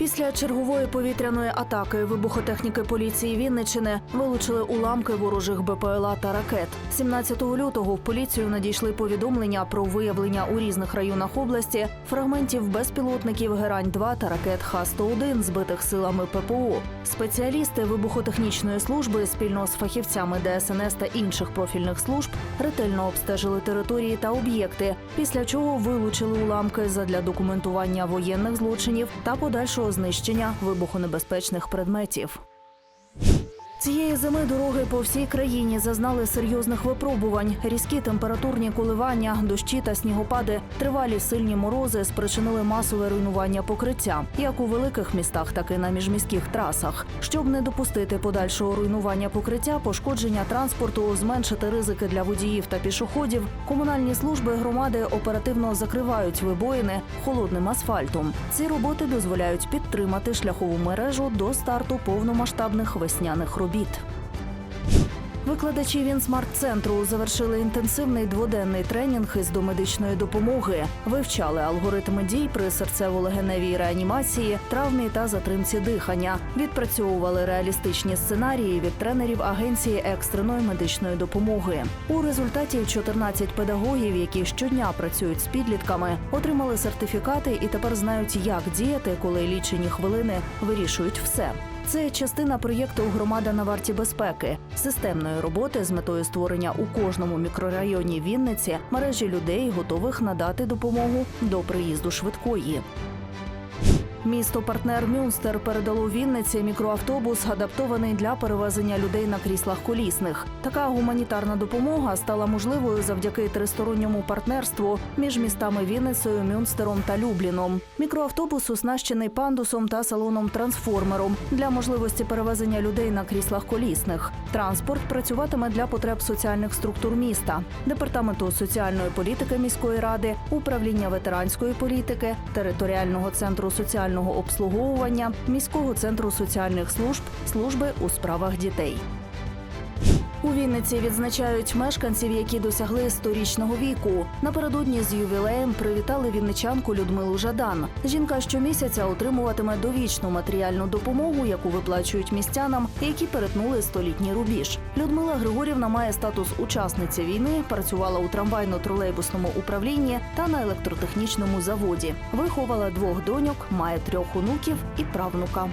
Після чергової повітряної атаки вибухотехніки поліції Вінничини вилучили уламки ворожих БПЛА та ракет. 17 лютого в поліцію надійшли повідомлення про виявлення у різних районах області фрагментів безпілотників Герань 2 та ракет Х-101, збитих силами ППО. Спеціалісти вибухотехнічної служби спільно з фахівцями ДСНС та інших профільних служб ретельно обстежили території та об'єкти, після чого вилучили уламки задля документування воєнних злочинів та подальшого знищення вибухонебезпечних предметів. Цієї зими дороги по всій країні зазнали серйозних випробувань. Різкі температурні коливання, дощі та снігопади, тривалі сильні морози спричинили масове руйнування покриття, як у великих містах, так і на міжміських трасах. Щоб не допустити подальшого руйнування покриття, пошкодження транспорту, зменшити ризики для водіїв та пішоходів, комунальні служби громади оперативно закривають вибоїни холодним асфальтом. Ці роботи дозволяють підтримати шляхову мережу до старту повномасштабних весняних робіт. Викладачі Вінсмарт-центру завершили інтенсивний дводенний тренінг із домедичної допомоги, вивчали алгоритми дій при серцево-легеневій реанімації, травмі та затримці дихання, відпрацьовували реалістичні сценарії від тренерів агенції екстреної медичної допомоги. У результаті 14 педагогів, які щодня працюють з підлітками, отримали сертифікати і тепер знають, як діяти, коли лічені хвилини вирішують все. Це частина проєкту Громада на варті безпеки, системної роботи з метою створення у кожному мікрорайоні Вінниці мережі людей, готових надати допомогу до приїзду швидкої. Місто партнер Мюнстер передало Вінниці мікроавтобус, адаптований для перевезення людей на кріслах колісних. Така гуманітарна допомога стала можливою завдяки тристоронньому партнерству між містами Вінницею, Мюнстером та Любліном. Мікроавтобус оснащений пандусом та салоном-трансформером для можливості перевезення людей на кріслах колісних. Транспорт працюватиме для потреб соціальних структур міста, департаменту соціальної політики міської ради, управління ветеранської політики, територіального центру соціального обслуговування, міського центру соціальних служб, служби у справах дітей. У Вінниці відзначають мешканців, які досягли сторічного віку. Напередодні з ювілеєм привітали вінничанку Людмилу Жадан. Жінка щомісяця отримуватиме довічну матеріальну допомогу, яку виплачують містянам, які перетнули столітній рубіж. Людмила Григорівна має статус учасниці війни, працювала у трамвайно-тролейбусному управлінні та на електротехнічному заводі. Виховала двох доньок, має трьох онуків і правнука.